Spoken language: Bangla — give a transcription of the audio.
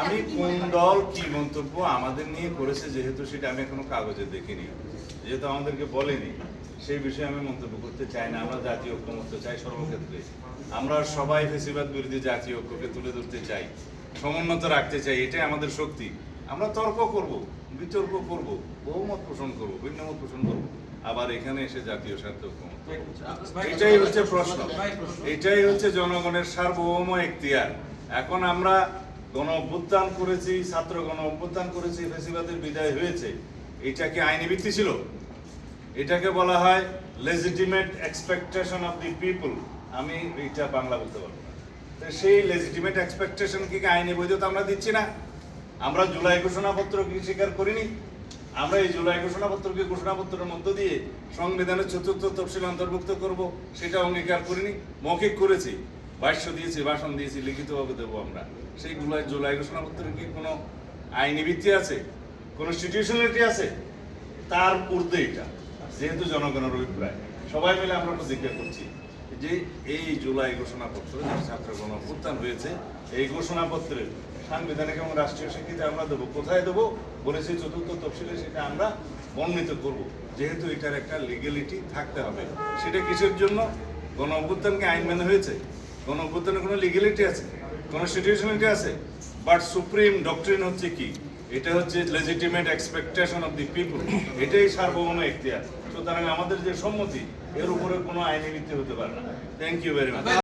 আমি কোন দল কি মন্তব্য আমাদের নিয়ে করেছে যেহেতু সেটা আমি এখনও কাগজে দেখিনি যেহেতু আমাদেরকে বলেনি সেই বিষয়ে আমি মন্তব্য করতে চাই না আমরা জাতীয় ঐক্যমত্য চাই সর্বক্ষেত্রে আমরা সবাই ফেসিবাদ বিরোধী জাতীয় ঐক্যকে তুলে ধরতে চাই সমুন্নত রাখতে চাই এটাই আমাদের শক্তি আমরা তর্ক করব বিতর্ক করব বহুমত পোষণ করব ভিন্নমত পোষণ করব আবার এখানে এসে জাতীয় স্বার্থ এটাই হচ্ছে প্রশ্ন এটাই হচ্ছে জনগণের সার্বভৌম এখতিয়ার এখন আমরা গণ অভ্যুত্থান করেছি, ছাত্র গণ অভ্যুত্থান করেছি, ফেসিবাদের বিদায় হয়েছে। এটা কি আইনি ভিত্তি ছিল? এটাকে বলা হয় legitimate expectation of the people আমি এটা বাংলা বলতে পারব তো সেই লেজিটিমেট এক্সপেকটেশন কি আইনি বৈধতা আমরা দিচ্ছি না? আমরা জুলাই ঘোষণাপত্র কি স্বীকার করিনি? আমরা এই জুলাই ঘোষণাপত্রকে ঘোষণাপত্রের মধ্য দিয়ে সংবিধানের চতুর্থ তফসিল অন্তর্ভুক্ত করব, সেটা অঙ্গীকার করিনি, মৌখিক করেছি। ভাষ্য দিয়েছি, ভাষণ দিয়েছি, লিখিতভাবে দেবো আমরা। সেই জুলাই ঘোষণাপত্রের কি কোনো আইনি ভিত্তি আছে? কনস্টিটিউশনালিটি আছে? তার ঊর্ধ্বে এটা। যেহেতু জনগণের অভিপ্রায়। সবাই মিলে আমরা প্রতিজ্ঞা করছি যে এই জুলাই ঘোষণাপত্র ছাত্র গণ অভ্যুত্থান হয়েছে, এই ঘোষণাপত্রের সাংবিধানিক এবং রাষ্ট্রীয় স্বীকৃতি আমরা দেবো, কোথায় দেবো? বলেছি চতুর্থ তফসিলে সেটা আমরা বর্ণিত করব। যেহেতু এটার একটা লিগেলিটি থাকতে হবে। সেটা কিসের জন্য? গণ অভ্যুত্থানকে আইন মেনে হয়েছে। গণ অভ্যুত্থানের কোনো লিগেলিটি আছে? কোন কনস্টিটিউশনালিটি আছে? বাট সুপ্রিম ডক্টরিন হচ্ছে কি? এটা হচ্ছে legitimate expectation of the people এটাই সার্বভৌম এখতিয়ার। সুতরাং আমাদের যে সম্মতি, এর উপরে কোনো আইনি নীতি হতে পারে না। Thank you very much